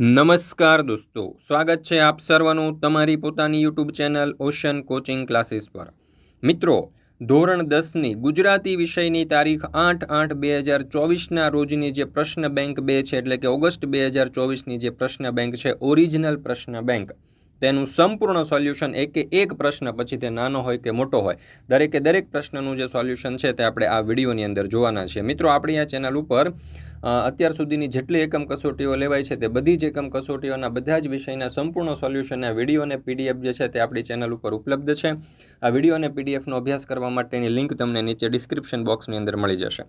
નમસ્કાર દોસ્તો, સ્વાગત છે આપ સર્વનું તમારી પોતાની YouTube channel ocean coaching classes પર. મિત્રો, ધોરણ દસની ગુજરાતી વિષયની તારીખ આઠ આઠ બે હજાર ચોવીસના રોજની જે પ્રશ્ન બેંક બે છે, એટલે કે ઓગસ્ટ બે હજાર ચોવીસની જે પ્રશ્ન બેંક છે, ઓરિજિનલ પ્રશ્ન બેંક. તેનું સંપૂર્ણ સોલ્યુશન એક એક પ્રશ્ન, પછી તે નાનો હોય કે મોટો હોય. દરેકે દરેક પ્રશ્નનું જે સોલ્યુશન છે તે આપણે આ વિડીયોની અંદર જોવાના છે. મિત્રો, આપણી આ ચેનલ ઉપર અત્યાર સુધીની જેટલી એકમ કસોટીઓ લેવાય છે તે બધી જ એકમ કસોટીઓના બધા જ વિષયના સંપૂર્ણ સોલ્યુશનના વીડિયો અને પીડીએફ જે છે તે આપણી ચેનલ ઉપર ઉપલબ્ધ છે. આ વીડિયો અને પીડીએફનો અભ્યાસ કરવા માટેની લિંક તમને નીચે ડિસ્ક્રિપ્શન બોક્સની અંદર મળી જશે.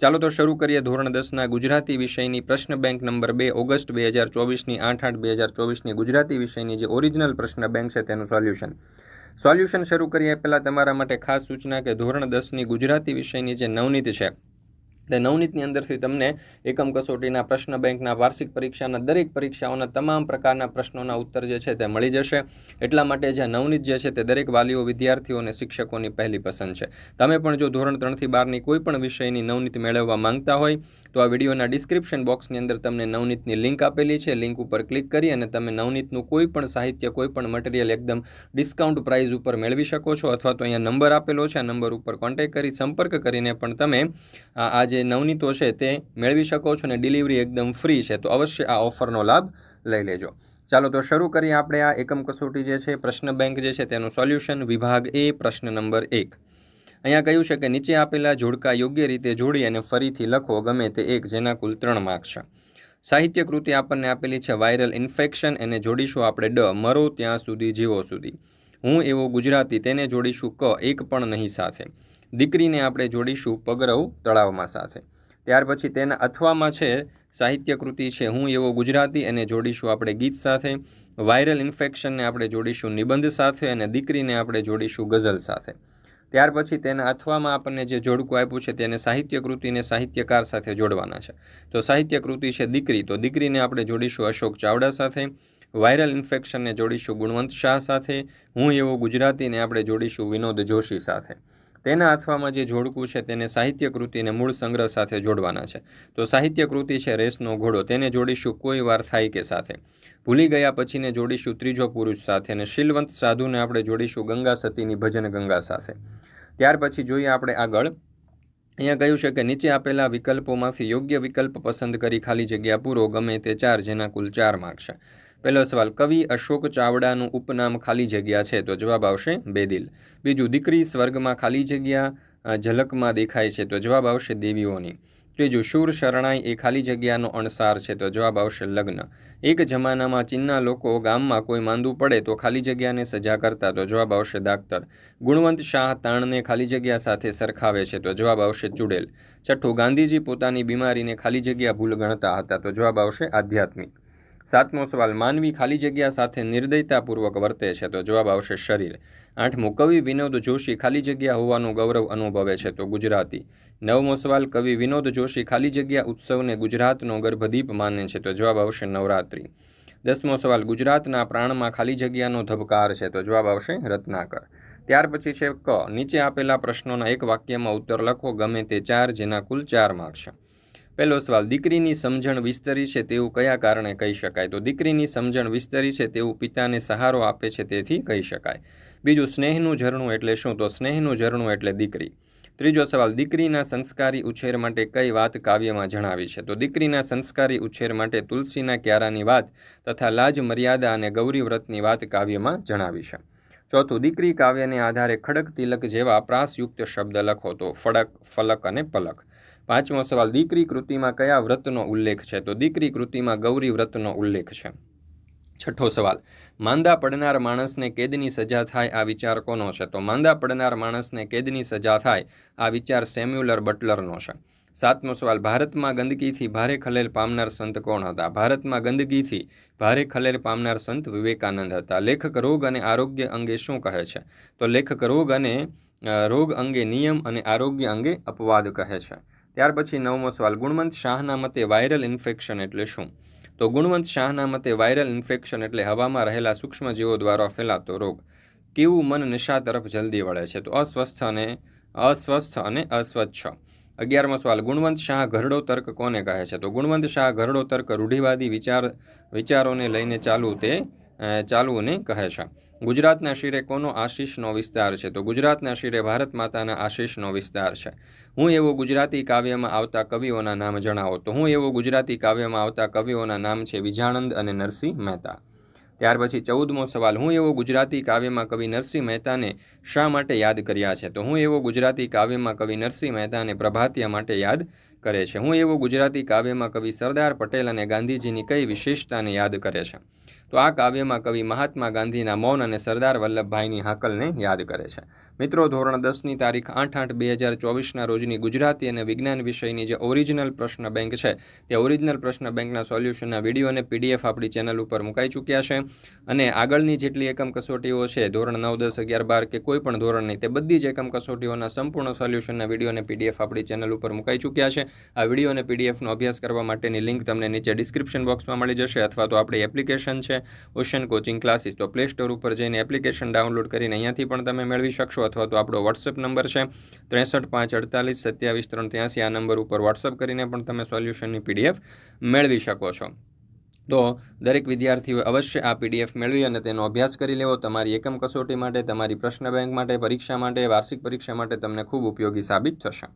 ચાલો તો શરૂ કરીએ ધોરણ દસના ગુજરાતી વિષયની પ્રશ્ન બેંક નંબર બે, ઓગસ્ટ બે હજાર ચોવીસની આઠ આઠ બે હજાર ચોવીસની ગુજરાતી વિષયની જે ઓરિજિનલ પ્રશ્ન બેંક છે તેનું સોલ્યુશન સોલ્યુશન શરૂ કરીએ પહેલાં તમારા માટે ખાસ સૂચના કે ધોરણ દસની ગુજરાતી વિષયની જે નવનીત છે તે નવનીતની અંદરથી તમને એકમ કસોટીના પ્રશ્ન બેંકના વાર્ષિક પરીક્ષાના દરેક પરીક્ષાઓના તમામ પ્રકારના પ્રશ્નોના ઉત્તર જે છે તે મળી જશે. એટલા માટે જે નવનીત જે છે તે દરેક વાલીઓ, વિદ્યાર્થીઓ અને શિક્ષકોની પહેલી પસંદ છે. તમે પણ જો ધોરણ ત્રણથી બારની કોઈ પણ વિષયની નવનીત મેળવવા માંગતા હોય તો આ વિડીયોના ડિસ્ક્રિપ્શન બોક્સની અંદર તમને નવનીતની લિંક આપેલી છે. લિંક ઉપર ક્લિક કરી અને તમે નવનીતનું કોઈ પણ સાહિત્ય, કોઈ પણ મટીરિયલ એકદમ ડિસ્કાઉન્ટ પ્રાઇઝ ઉપર મેળવી શકો છો અથવા તો અહીંયા નંબર આપેલો છે. આ નંબર ઉપર કોન્ટેક કરી, સંપર્ક કરીને પણ તમે, આ જે નવનીતો છે તે મેળવી શકો છો અને ડિલિવરી એકદમ ફ્રી છે. તો અવશ્ય આ ઓફરનો લાભ લઈ લેજો. ચાલો, તો શરૂ કરીએ આપણે આ એકમ કસોટી જે છે, પ્રશ્ન બેંક જે છે તેનું સોલ્યુશન વિભાગ એ પ્રશ્ન નંબર એક. અહીંયા કહ્યું છે કે નીચે આપેલા જોડકા યોગ્ય રીતે જોડી અને ફરીથી લખો ગમે તે એક, જેના કુલ ત્રણ માર્ક છે. સાહિત્ય કૃતિ આપણને આપેલી છે વાયરલ ઇન્ફેક્શન એને જોડીશું આપણે ડ, મરો ત્યાં સુધી, જીવો સુધી. હું એવો ગુજરાતી તેને જોડીશું ક, એક પણ નહીં સાથે. દીકરીને આપણે જોડીશું પગરવ તળાવમાં સાથે. ત્યાર પછી તેના અથવામાં છે સાહિત્ય કૃતિ છે હું એવો ગુજરાતી એને જોડીશું આપણે ગીત સાથે. વાયરલ ઇન્ફેક્શનને આપણે જોડીશું નિબંધ સાથે અને દીકરીને આપણે જોડીશું ગઝલ સાથે. ત્યાર પછી તેના અથવામાં આપણને જે જોડકું આપ્યું છે તેને સાહિત્ય કૃતિને સાહિત્યકાર સાથે જોડવાના છે. તો સાહિત્ય કૃતિ છે દીકરી. તો દીકરીને આપણે જોડીશું અશોક ચાવડા સાથે, વાયરલ ઇન્ફેક્શનને જોડીશું ગુણવંત શાહ સાથે, હું એવો ગુજરાતીને આપણે જોડીશું વિનોદ જોશી સાથે. તેના અથવામાં જે જોડકું છે તેને સાહિત્ય કૃતિને મૂળ સંગ્રહ સાથે જોડવાના છે. તો સાહિત્ય કૃતિ છે રેસનો ઘોડો, તેને જોડીશું કોઈ વાર થાય કે સાથે. ભૂલી ગયા પછીને જોડીશું ત્રીજો પુરુષ સાથે અને શીલવંત સાધુને આપણે જોડીશું ગંગા સતીની ભજન ગંગા સાથે. ત્યાર પછી જોઈએ આપણે આગળ. અહીંયા કહ્યું છે કે નીચે આપેલા વિકલ્પોમાંથી યોગ્ય વિકલ્પ પસંદ કરી ખાલી જગ્યા પૂરો, ગમે તે ચાર, જેના કુલ ચાર માર્ક છે. પહેલો સવાલ, કવિ અશોક ચાવડાનું ઉપનામ ખાલી જગ્યા છે? તો જવાબ આવશે બેદિલ. બીજું, દીકરી સ્વર્ગમાં ખાલી જગ્યા ઝલકમાં દેખાય છે? તો જવાબ આવશે દેવીઓની. ત્રીજું, શૂર શરણાઈ એ ખાલી જગ્યાનો અણસાર છે? તો જવાબ આવશે લગ્ન. એક જમાનામાં ચીનના લોકો ગામમાં કોઈ માંદું પડે તો ખાલી જગ્યાને સજા કરતા, તો જવાબ આવશે દાક્તર ગુણવંત શાહ તાણને ખાલી જગ્યા સાથે સરખાવે છે? તો જવાબ આવશે ચુડેલ. છઠ્ઠું, ગાંધીજી પોતાની બીમારીને ખાલી જગ્યા ભૂલ ગણતા હતા? તો જવાબ આવશે આધ્યાત્મિક. સાતમો સવાલ, માનવી ખાલી જગ્યા સાથે નિર્દયતાપૂર્વક વર્તે છે તો જવાબ આવશે શરીર. આઠમો, કવિ વિનોદ જોશી ખાલી જગ્યા હોવાનું ગૌરવ અનુભવે છે તો ગુજરાતી. નવમો સવાલ, કવિ વિનોદ જોશી ખાલી જગ્યા ઉત્સવને ગુજરાતનો ગર્ભદીપ માને છે તો જવાબ આવશે નવરાત્રિ. દસમો સવાલ, ગુજરાતના પ્રાણમાં ખાલી જગ્યાનો ધબકાર છે તો જવાબ આવશે રત્નાકર. ત્યાર પછી છે ક, નીચે આપેલા પ્રશ્નોના એક વાક્યમાં ઉત્તર લખો, ગમે તે ચાર, જેના કુલ ચાર માર્ક છે. પહેલો સવાલ, દીકરીની સમજણ વિસ્તરી છે તેવું કયા કારણે કહી શકાય? તો દીકરીની સમજણ વિસ્તરી છે તેવું પિતાને સહારો આપે છે તેથી કહી શકાય. બીજું, સ્નેહનું ઝરણું એટલે શું? તો સ્નેહનું ઝરણું એટલે દીકરી. ત્રીજો સવાલ, દીકરીના સંસ્કારી ઉછેર માટે કઈ વાત કાવ્યમાં જણાવી છે? તો દીકરીના સંસ્કારી ઉછેર માટે તુલસીના ક્યારાની વાત તથા લાજ, મર્યાદા અને ગૌરીવ્રતની વાત કાવ્યમાં જણાવી છે. ચોથું, દીકરી કાવ્યને આધારે ખડક તિલક જેવા પ્રાસયુક્ત શબ્દ લખો તો ફડક, ફલક અને પલક. પાંચમો સવાલ, દીકરી કૃતિમાં કયા વ્રતનો ઉલ્લેખ છે? તો દીકરી કૃતિમાં ગૌરી વ્રતનો ઉલ્લેખ છે. છઠ્ઠો સવાલ, માંદા પડનાર માણસને કેદની સજા થાય આ વિચાર કોનો છે? તો માંદા પડનાર માણસને કેદની સજા થાય આ વિચાર સેમ્યુલર બટલરનો છે. સાતમો સવાલ, ભારતમાં ગંદકીથી ભારે ખલેલ પામનાર સંત કોણ હતા? ભારતમાં ગંદકીથી ભારે ખલેલ પામનાર સંત વિવેકાનંદ હતા. લેખક રોગ અને આરોગ્ય અંગે શું કહે છે? તો લેખક રોગ અને રોગ અંગે નિયમ અને આરોગ્ય અંગે અપવાદ કહે છે. ત્યાર પછી નવમો સવાલ, ગુણવંત શાહના મતે વાયરલ ઇન્ફેક્શન એટલે શું? તો ગુણવંત શાહના મતે વાયરલ ઇન્ફેક્શન એટલે હવામાં રહેલા સૂક્ષ્મજીવો દ્વારા ફેલાતો રોગ. કેવું મન નિશા તરફ જલ્દી વળે છે? તો અસ્વસ્થ અને અસ્વસ્થ અને અસ્વચ્છ. અગિયારમો સવાલ, ગુણવંત શાહ ઘરડો તર્ક કોને કહે છે? તો ગુણવંત શાહ ઘરડો તર્ક રૂઢિવાદી વિચાર વિચારોને લઈને ચાલુ તે ચાલુને કહે છે. ગુજરાતના શિરે કોનો આશીષનો વિસ્તાર છે? તો ગુજરાતના શિરે ભારત માતાના આશીષનો વિસ્તાર છે. હું એવો ગુજરાતી કાવ્યમાં આવતા કવિઓના નામ જણાવો. તો હું એવો ગુજરાતી કાવ્યમાં આવતા કવિઓના નામ છે વિજાણંદ અને નરસિંહ મહેતા. ત્યાર પછી ચૌદમો સવાલ. હું એવો ગુજરાતી કાવ્યમાં કવિ નરસિંહ મહેતાને શા માટે યાદ કર્યા છે? તો હું એવો ગુજરાતી કાવ્યમાં કવિ નરસિંહ મહેતાને પ્રભાતિયા માટે યાદ કરે છે. હું એવો ગુજરાતી કાવ્યમાં કવિ સરદાર પટેલ અને ગાંધીજીની કઈ વિશેષતાને યાદ કરે છે? તો આ કાવ્યમાં કવિ મહાત્મા ગાંધીના મૌન અને સરદાર વલ્લભભાઈની હાકલને યાદ કરે છે. મિત્રો, ધોરણ દસની તારીખ આઠ આઠ બે હજાર ચોવીસના રોજની ગુજરાતી અને વિજ્ઞાન વિષયની જે ઓરિજિનલ પ્રશ્ન બેંક છે, તે ઓરિજિનલ પ્રશ્ન બેંકના સોલ્યુશનના વીડિયો અને પીડીએફ આપણી ચેનલ ઉપર મુકાઈ ચૂક્યા છે. અને આગળની જેટલી એકમ કસોટીઓ છે, ધોરણ નવ, દસ, અગિયાર, બાર કે કોઈ પણ ધોરણની, તે બધી જ એકમ કસોટીઓના સંપૂર્ણ સોલ્યુશનના વીડિયો અને પીડીએફ આપણી ચેનલ ઉપર મુકાઈ ચૂક્યા છે. આ વીડિયો અને પીડીએફનો અભ્યાસ કરવા માટેની લિંક તમને નીચે ડિસ્ક્રિપ્શન બોક્સમાં મળી જશે અથવા તો આપણી એપ્લિકેશન છે. ઓશન કોચિંગ ક્લાસીસ તો પ્લે સ્ટોર ઉપર જઈને એપ્લિકેશન ડાઉનલોડ કરીને અહીંયાથી પણ તમે મેળવી શકશો અથવા તો આપણો વોટ્સએપ નંબર છે ત્રેસઠ પાંચ અડતાલીસ સત્યાવીસ ત્રણ ત્યાંસી આ નંબર ઉપર વોટ્સએપ કરીને પણ તમે સોલ્યુશનની પીડીએફ મેળવી શકો છો. તો દરેક વિદ્યાર્થીઓ અવશ્ય આ પીડીએફ મેળવી અને તેનો અભ્યાસ કરી લેવો. તમારી એકમ કસોટી માટે, તમારી પ્રશ્ન બેંક માટે, પરીક્ષા માટે, વાર્ષિક પરીક્ષા માટે તમને ખૂબ ઉપયોગી સાબિત થશે.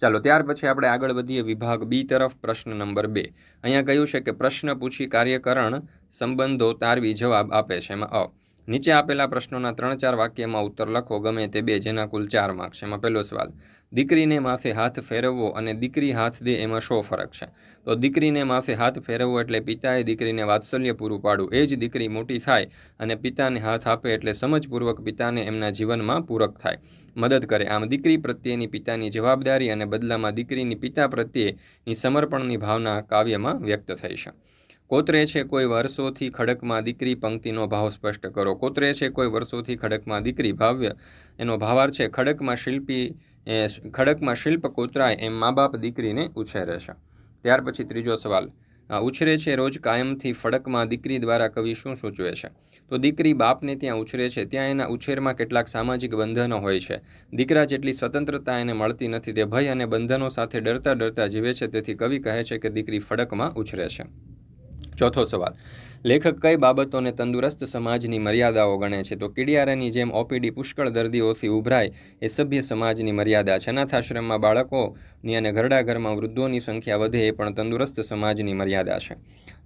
ચાલો, ત્યાર પછી આપણે આગળ વધીએ વિભાગ બી તરફ, પ્રશ્ન નંબર બે. અહીંયા કહ્યું છે કે પ્રશ્ન પૂછી કાર્યકરણ સંબંધો તારવી જવાબ આપે છે. એમાં અ. નીચે આપેલા પ્રશ્નોના ત્રણ ચાર વાક્યમાં ઉત્તર લખો, ગમે તે બે, જેના કુલ ચાર માર્ક્સ એમાં પહેલો સવાલ દીકરીને માથે હાથ ફેરવવો અને દીકરી હાથ દે એમાં શો ફરક છે? તો દીકરીને માથે હાથ ફેરવવો એટલે પિતાએ દીકરીને વાત્સલ્ય પૂરું પાડવું. એ જ દીકરી મોટી થાય અને પિતાને હાથ આપે એટલે સમજપૂર્વક પિતાને એમના જીવનમાં પૂરક થાય. મદદ કરે. આમ દીકરી પ્રત્યેની પિતાની જવાબદારી અને બદલામાં દીકરીની પિતા પ્રત્યેની સમર્પણની ભાવના કાવ્યમાં વ્યક્ત થઈ છે. કોતરે છે કોઈ વર્ષોથી ખડકમાં દીકરી પંક્તિનો ભાવ સ્પષ્ટ કરો. કોતરે છે કોઈ વર્ષોથી ખડકમાં દીકરી ભાવ્ય એનો ભાવાર્થ છે. ખડકમાં શિલ્પી એ ખડકમાં શિલ્પ કોતરાય એમ મા બાપ દીકરીને ઉછેરે છે. ત્યાર પછી ત્રીજો સવાલ ઉછરે છે રોજ કાયમથી ફડકમાં દીકરી દ્વારા કવિ શું સૂચવે છે? તો દીકરી બાપને ત્યાં ઉછરે છે, ત્યાં એના ઉછેરમાં કેટલાક સામાજિક બંધનો હોય છે. દીકરા જેટલી સ્વતંત્રતા એને મળતી નથી, તે ભય અને બંધનો સાથે ડરતા ડરતા જીવે છે, તેથી કવિ કહે છે કે દીકરી ફડકમાં ઉછરે છે. ચોથો સવાલ લેખક કઈ બાબતોને તંદુરસ્ત સમાજની મર્યાદાઓ ગણે છે? તો કીડિયારાની જેમ ઓપીડી પુષ્કળ દર્દીઓથી ઉભરાય એ સભ્ય સમાજની મર્યાદા છે. અનાથાશ્રમમાં બાળકોની અને ઘરડા ઘરમાં વૃદ્ધોની સંખ્યા વધે એ પણ તંદુરસ્ત સમાજની મર્યાદા છે.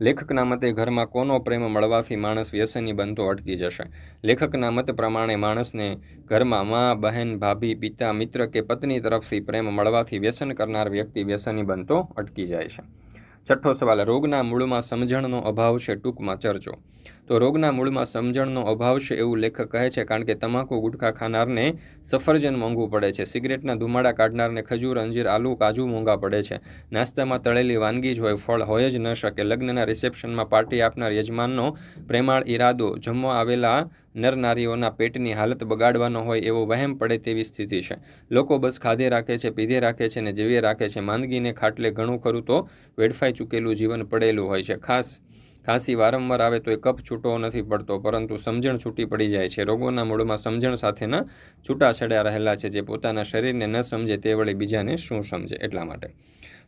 લેખકના મતે ઘરમાં કોનો પ્રેમ મળવાથી માણસ વ્યસની બનતો અટકી જશે. લેખકના મત પ્રમાણે માણસને ઘરમાં મા, બહેન, ભાભી, પિતા, મિત્ર કે પત્ની તરફથી પ્રેમ મળવાથી વ્યસન કરનાર વ્યક્તિ વ્યસની બનતો અટકી જાય છે. છઠ્ઠો સવાલ રોગના મૂળમાં સમજણનો અભાવ છે ટૂંકમાં ચર્ચો. તો રોગના મૂળમાં સમજણનો અભાવ છે એવું લેખક કહે છે, કારણ કે તમાકુ ગુટખા ખાનારને સફરજન મોંઘું પડે છે. સિગરેટના ધુમાડા કાઢનારને ખજૂર, અંજીર, આલુ, કાજુ મોંઘા પડે છે. નાસ્તામાં તળેલી વાનગી જ હોય, ફળ હોય જ ન શકે. લગ્નના રિસેપ્શનમાં પાર્ટી આપનાર યજમાનનો પ્રેમાળ ઈરાદો, જમવા આવેલા નર નારીઓના પેટની હાલત બગાડવાનો હોય એવો વહેમ પડે તેવી સ્થિતિ છે. લોકો બસ ખાધે રાખે છે, પીધે રાખે છે ને જીવે રાખે છે. માંદગીને ખાટલે ઘણું ખરું તો વેડફાઈ ચૂકેલું જીવન પડેલું હોય છે. ખાસ ખાંસી વારંવાર આવે તો એ કફ છૂટો નથી પડતો, પરંતુ સમજણ છૂટી પડી જાય છે. રોગોના મૂળમાં સમજણ સાથેના છૂટાછેડા રહેલા છે જે પોતાના શરીરને ન સમજે તે વળી બીજાને શું સમજે એટલા માટે.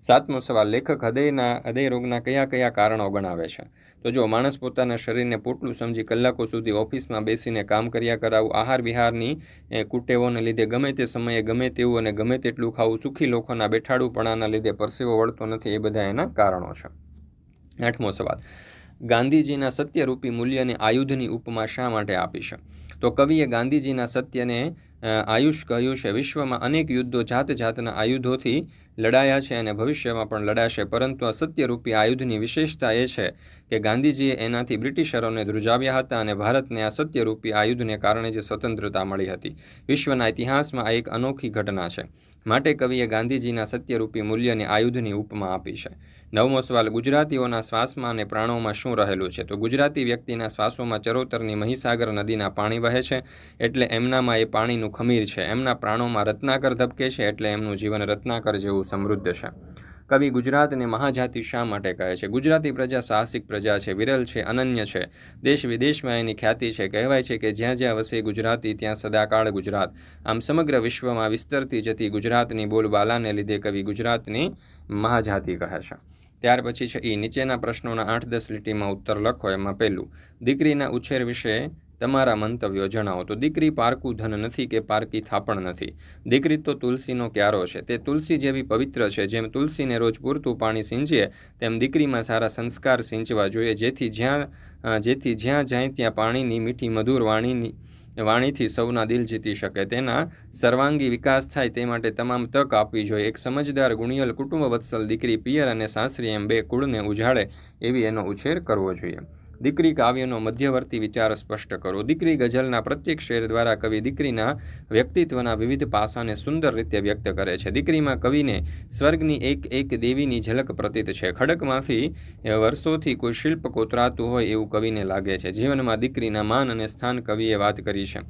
સાતમો સવાલ, લેખક હૃદયના, હૃદય રોગના કયા કયા કારણો ગણાવે છે? તો જો માણસ પોતાના શરીરને પોટલું સમજી કલાકો સુધી ઓફિસમાં બેસીને કામ કર્યા કરાવું, આહાર વિહારની કુટેવોને લીધે ગમે તે સમયે ગમે તેવું અને ગમે તેટલું ખાવું, સુખી લોકોના બેઠાડુપણાના લીધે પરસેવો વળતો નથી, એ બધા એના કારણો છે. આઠમો સવાલ ગાંધીજીના સત્યરૂપી મૂલ્યને આયુધની ઉપમા શા માટે આપી છે? તો કવિએ ગાંધીજીના સત્યને આયુષ કહ્યું છે, વિશ્વમાં અનેક યુદ્ધો જાત જાતના આયુધોથી લડાયા છે અને ભવિષ્યમાં પણ લડાશે, પરંતુ આ સત્યરૂપી આયુધની વિશેષતા એ છે કે ગાંધીજીએ એનાથી બ્રિટિશરોને ધ્રુજાવ્યા હતા અને ભારતને આ સત્યરૂપી આયુધને કારણે જે સ્વતંત્રતા મળી હતી. વિશ્વના ઇતિહાસમાં આ એક અનોખી ઘટના છે. માટે કવિએ ગાંધીજીના સત્યરૂપી મૂલ્યને આયુધની ઉપમા આપી છે. નવમો સવાલ, ગુજરાતીઓના શ્વાસમાં અને પ્રાણોમાં શું રહેલું છે? તો ગુજરાતી વ્યક્તિના શ્વાસોમાં ચરોતરની મહીસાગર નદીના પાણી વહે છે, એટલે એમનામાં એ પાણીનું ખમીર છે. એમના પ્રાણોમાં રત્નાકર ધબકે છે, એટલે એમનું જીવન રત્નાકર જેવું સમૃદ્ધ છે. કવિ ગુજરાતને મહાજાતિ શા માટે કહે છે? ગુજરાતી પ્રજા સાહસિક પ્રજા છે, વિરલ છે, અનન્ય છે. દેશ વિદેશમાં એની ખ્યાતિ છે. કહેવાય છે કે જ્યાં જ્યાં વસે ગુજરાતી, ત્યાં સદાકાળ ગુજરાત. આમ સમગ્ર વિશ્વમાં વિસ્તરતી જતી ગુજરાતની બોલબાલાને લીધે કવિ ગુજરાતની મહાજાતિ કહે છે. ત્યાર પછી છે એ નીચેના પ્રશ્નોના આઠ દસ લીટીમાં ઉત્તર લખો, એમાં પહેલું, દીકરીના ઉછેર વિશે તમારા મંતવ્યો જણાવો. તો દીકરી પારકું ધન નથી કે પારકી થાપણ નથી? દીકરી તો તુલસીનો ક્યારો છે. તે તુલસી જેવી પવિત્ર છે. જેમ તુલસીને રોજ પૂરતું પાણી સિંચીએ તેમ દીકરીમાં સારા સંસ્કાર સિંચવા જોઈએ. જેથી જ્યાં જેથી જ્યાં જાય ત્યાં પાણીની મીઠી મધુર વાણીની વાણીથી સૌના દિલ જીતી શકે. તેના સર્વાંગી વિકાસ થાય તે માટે તમામ તક આપવી જોઈએ. એક સમજદાર ગુણિયલ કુટુંબ વત્સલ દીકરી પિયર અને સાસરી એમ બે કુળને ઉજાડે એવી એનો ઉછેર કરવો જોઈએ. દીકરી કાવ્યનો મધ્યવર્તી વિચાર સ્પષ્ટ કરો. દીકરી ગઝલના પ્રત્યેક શેર દ્વારા કવિ દીકરીના વ્યક્તિત્વના વિવિધ પાસાને સુંદર રીતે વ્યક્ત કરે છે. દીકરીમાં કવિને સ્વર્ગની એક એક દેવીની ઝલક પ્રતીત છે. ખડકમાંથી વર્ષોથી કોઈ શિલ્પ કોતરાતું હોય એવું કવિને લાગે છે. જીવનમાં દીકરીના માન અને સ્થાન કવિએ વાત કરી છે.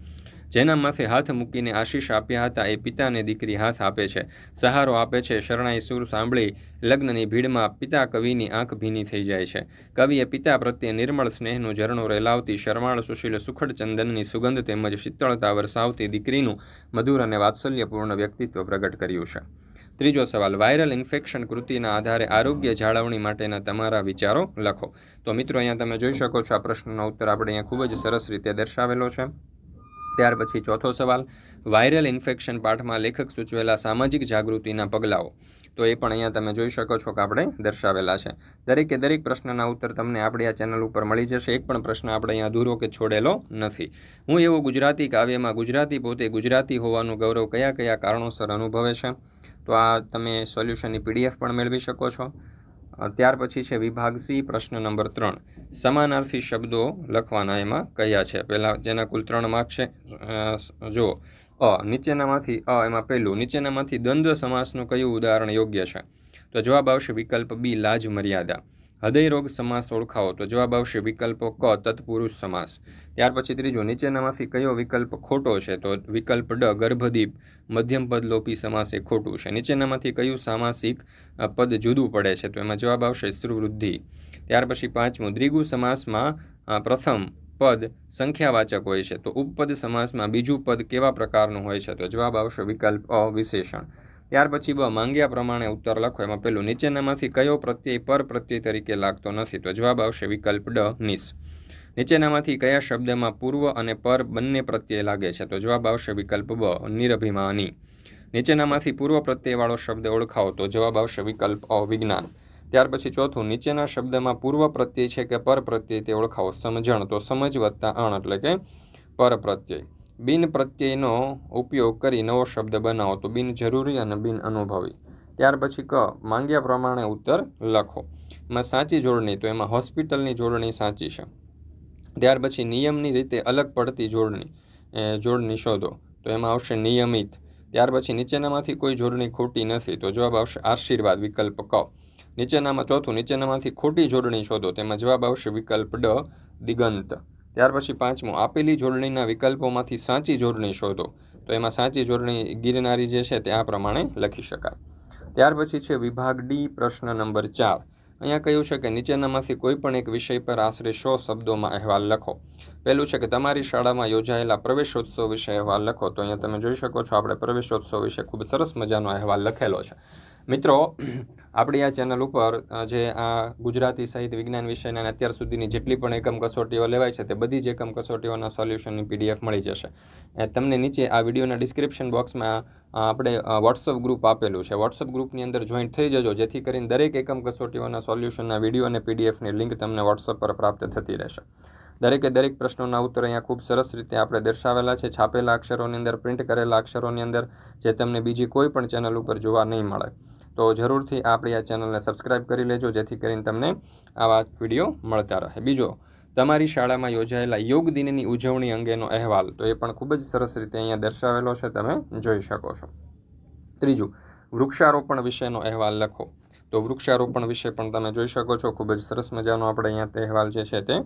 જેના માથે હાથ મૂકીને આશીષ આપ્યા હતા, એ પિતાને દીકરી હાથ આપે છે. સહારો આપે છે, શરણાઈ સુર સાંભળી લગ્નની ભીડમાં પિતા કવિની આંખ ભીની થઈ જાય છે. કવિએ પિતા પ્રત્યે નિર્મળ સ્નેહનું ઝરણું રેલાવતી શરમાળ સુશીલ સુખડ ચંદનની સુગંધ તેમજ શીતળતા વરસાવતી દીકરીનું મધુર અને વાત્સલ્યપૂર્ણ વ્યક્તિત્વ પ્રગટ કર્યું છે. ત્રીજો સવાલ, વાયરલ ઇન્ફેક્શન કૃતિના આધારે આરોગ્ય જાળવણી માટેના તમારા વિચારો લખો. તો મિત્રો, અહીંયા તમે જોઈ શકો છો આ પ્રશ્નનો ઉત્તર આપણે અહીંયા ખૂબ જ સરસ રીતે દર્શાવેલો છે. ત્યાર પછી ચોથો સવાલ, વાયરલ ઇન્ફેક્શન પાઠમાં લેખક સૂચવેલા સામાજિક જાગૃતિના પગલાઓ. તો એ પણ અહીંયા તમે જોઈ શકો છો કે આપણે દર્શાવેલા છે. દરેકે દરેક પ્રશ્નના ઉત્તર તમને આપણી આ ચેનલ ઉપર મળી જશે. એક પણ પ્રશ્ન આપણે અહીંયા અધૂરો કે છોડેલો નથી. હું એવો ગુજરાતી કાવ્યમાં ગુજરાતી પોતે ગુજરાતી હોવાનું ગૌરવ કયા કયા કારણોસર અનુભવે છે? તો આ તમે સોલ્યુશનની પીડીએફ પણ મેળવી શકો છો. ત્યાર પછી છે વિભાગ સી, પ્રશ્ન નંબર ત્રણ. સમાનાર્થી શબ્દો લખવાના એમાં કયા છે? પહેલાં જેના કુલ ત્રણ માર્ક છે જો અ, નીચેનામાંથી, અ, એમાં પહેલું, નીચેનામાંથી દ્વંદ્વ સમાસનું કયું ઉદાહરણ યોગ્ય છે? તો જવાબ આવશે વિકલ્પ બી, લાજ મર્યાદા. હૃદયરોગ સમાસ ઓળખાવો. તો જવાબ આવશે વિકલ્પો ક, તત્પુરુષ સમાસ. ત્યાર પછી ત્રીજો, નીચેનામાંથી કયો વિકલ્પ ખોટો છે? તો વિકલ્પ ડ, ગર્ભદીપ. મધ્યમ પદ લોપી સમાસ એ ખોટું છે. નીચેનામાંથી કયું સામાસિક પદ જુદું પડે છે? તો એમાં જવાબ આવશે સ્ત્રુવૃદ્ધિ. ત્યાર પછી પાંચમું, દ્વિગુ સમાસમાં પ્રથમ પદ સંખ્યાવાચક હોય છે. તો ઉપપદ સમાસમાં બીજું પદ કેવા પ્રકારનું હોય છે? તો જવાબ આવશે વિકલ્પ અ વિશેષણ ત્યાર પછી બ માંગ્યા પ્રમાણે ઉત્તર લખો. એમાં પેલું, નીચેનામાંથી કયો પ્રત્યય પર પ્રત્યય તરીકે લાગતો નથી? તો જવાબ આવશે વિકલ્પ ડ, નિસ. નીચેનામાંથી કયા શબ્દમાં પૂર્વ અને પર બંને પ્રત્યય લાગે છે? તો જવાબ આવશે વિકલ્પ બ, નિરભિમાની. નીચેનામાંથી પૂર્વ પ્રત્યયવાળો શબ્દ ઓળખાવો. તો જવાબ આવશે વિકલ્પ અ, વિજ્ઞાન. ત્યાર પછી ચોથું, નીચેના શબ્દમાં પૂર્વ પ્રત્યય છે કે પર પ્રત્યય તે ઓળખાવો. સમજણ. તો સમજ વત્તા અણ એટલે કે પર પ્રત્યય. બિન પ્રત્યયનો ઉપયોગ કરી નવો શબ્દ બનાવો તો બિનજરૂરી અને બિન અનુભવી. ત્યાર પછી ક, માંગ્યા પ્રમાણે ઉત્તર લખો. એમાં સાચી જોડણી તો એમાં હોસ્પિટલની જોડણી સાચી છે. ત્યાર પછી નિયમની રીતે અલગ પડતી જોડણી જોડણી શોધો. તો એમાં આવશે નિયમિત. ત્યાર પછી નીચેનામાંથી કોઈ જોડણી ખોટી નથી તો જવાબ આવશે આશીર્વાદ, વિકલ્પ ક. નીચેનામાં ચોથું, નીચેનામાંથી ખોટી જોડણી શોધો. તેમાં જવાબ આવશે વિકલ્પ ડ, દિગંત. ત્યાર પછી પાંચમું, આપેલી જોડણીના વિકલ્પોમાંથી સાચી જોડણી શોધો. તો એમાં સાચી જોડણી ગિરનારી જે છે તે આ પ્રમાણે લખી શકાય. ત્યાર પછી છે વિભાગ ડી, પ્રશ્ન નંબર ચાર. અહીંયા કહ્યું છે કે નીચેનામાંથી કોઈ પણ એક વિષય પર આશરે સો શબ્દોમાં અહેવાલ લખો. પહેલું છે કે તમારી શાળામાં યોજાયેલા પ્રવેશોત્સવ વિશે અહેવાલ લખો. તો અહીંયા તમે જોઈ શકો છો, આપણે પ્રવેશોત્સવ વિશે ખૂબ સરસ મજાનો અહેવાલ લખેલો છે. મિત્રો, આપણી આ ચેનલ ઉપર જે આ ગુજરાતી સાહિત્ય વિજ્ઞાન વિષયના અત્યાર સુધીની જેટલી પણ એકમ કસોટીઓ લેવાય છે તે બધી જ એકમ કસોટીઓના સોલ્યુશનની પીડીએફ મળી જશે. તમને નીચે આ વિડીયોના ડિસ્ક્રિપ્શન બોક્સમાં આપણે વોટ્સઅપ ગ્રુપ આપેલું છે. વોટ્સઅપ ગ્રુપની અંદર જોઈન્ટ થઈ જજો, જેથી કરીને દરેક એકમ કસોટીઓના સોલ્યુશનના વીડિયો અને પીડીએફની લિંક તમને વોટ્સઅપ પર પ્રાપ્ત થતી રહેશે. દરેકે દરેક પ્રશ્નોના ઉત્તર અહીંયા ખૂબ સરસ રીતે આપણે દર્શાવેલા છે. છાપેલા અક્ષરોની અંદર, પ્રિન્ટ કરેલા અક્ષરોની અંદર, જે તમને બીજી કોઈ પણ ચેનલ ઉપર જોવા નહીં મળે. તો જરૂરથી આપણી આ ચેનલને સબસ્ક્રાઈબ કરી લેજો, જેથી કરીને તમને આવા વીડિયો મળતા રહે. બીજો, તમારી શાળામાં યોજાયેલા યોગ દિનની ઉજવણી અંગેનો અહેવાલ. તો એ પણ ખૂબ જ સરસ રીતે અહીંયા દર્શાવેલો છે, તમે જોઈ શકો છો. ત્રીજું, વૃક્ષારોપણ વિશેનો અહેવાલ લખો. તો વૃક્ષારોપણ વિશે પણ તમે જોઈ શકો છો, ખૂબ જ સરસ મજાનો આપણે અહીંયા અહેવાલ જે છે તે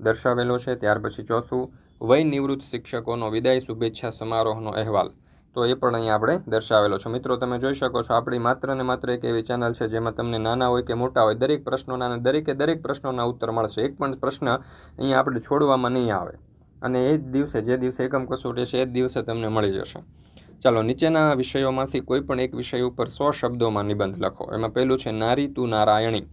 દર્શાવેલો છે. ત્યાર પછી ચોથું વય નિવૃત્ત શિક્ષકોનો વિદાય શુભેચ્છા સમારોહનો અહેવાલ. તો એ પણ અહીં આપણે દર્શાવેલો છે. મિત્રો, તમે જોઈ શકો છો, આપણી માત્ર ને માત્ર એક એવી ચેનલ છે, જેમાં તમને નાના હોય કે મોટા હોય, દરેક પ્રશ્નોના અને દરેકે દરેક પ્રશ્નોના ઉત્તર મળશે. એક પણ પ્રશ્ન અહીંયા આપણે છોડવામાં નહીં આવે. અને એ જ દિવસે, જે દિવસે એકમ કસોટી છે એ જ દિવસે તમને મળી જશે. ચાલો, નીચેના વિષયોમાંથી કોઈ પણ એક વિષય ઉપર સો શબ્દોમાં નિબંધ લખો. એમાં પહેલું છે, નારી તું નારાયણી.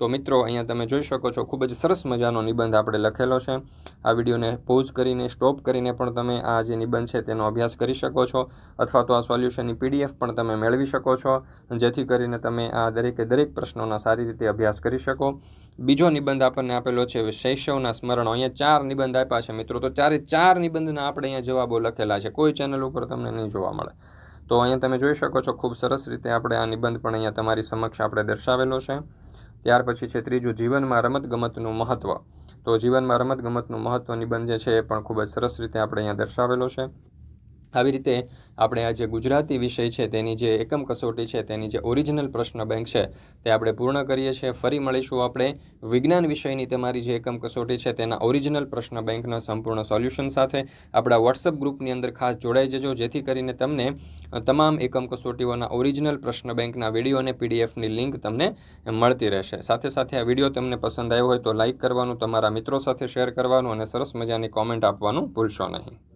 તો મિત્રો, અહીંયા તમે જોઈ શકો છો, ખૂબ જ સરસ મજાનો નિબંધ આપણે લખેલો છે. આ વિડીયોને પોઝ કરીને સ્ટોપ કરીને પણ તમે આ જે નિબંધ છે તેનો અભ્યાસ કરી શકો છો અથવા તો આ સોલ્યુશનની પીડીએફ પણ તમે મેળવી શકો છો. જેથી કરીને તમે આ દરેકે દરેક પ્રશ્નોના સારી રીતે અભ્યાસ કરી શકો. બીજો નિબંધ આપણને આપેલો છે, શૈશવના સ્મરણો. અહીંયા ચાર નિબંધ આપ્યા છે મિત્રો. તો ચારે ચાર નિબંધના આપણે અહીંયા જવાબો લખેલા છે. કોઈ ચેનલ ઉપર તમને નહીં જોવા મળે. તો અહીંયા તમે જોઈ શકો છો, ખૂબ સરસ રીતે આપણે આ નિબંધ પણ અહીંયા તમારી સમક્ષ આપણે દર્શાવેલો છે. ત્યાર પછી છે ત્રીજું જીવનમાં રમતગમતનું મહત્ત્વ તો જીવનમાં રમતગમતનું મહત્ત્વ નિબંધ જે છે એ પણ ખૂબ જ સરસ રીતે આપણે અહીંયા દર્શાવેલો છે. આવી રીતે આપણે આ જે ગુજરાતી વિષય છે, તેની જે એકમ કસોટી છે, તેની જે ઓરિજિનલ પ્રશ્ન બેંક છે, તે આપણે પૂર્ણ કરીએ છીએ. ફરી મળીશું આપણે વિજ્ઞાન વિષયની તમારી જે એકમ કસોટી છે, તેના ઓરિજિનલ પ્રશ્ન બેંકના સંપૂર્ણ સોલ્યુશન સાથે આપણા વોટ્સઅપ ગ્રુપની અંદર ખાસ જોડાઈ જજો, જેથી કરીને તમને તમામ એકમ કસોટીઓના ઓરિજિનલ પ્રશ્ન બેંકના વીડિયો અને પીડીએફની લિંક તમને મળતી રહેશે. સાથે સાથે આ વીડિયો તમને પસંદ આવ્યો હોય તો લાઇક કરવાનું, તમારા મિત્રો સાથે શેર કરવાનું અને સરસ મજાની કોમેન્ટ આપવાનું ભૂલશો નહીં.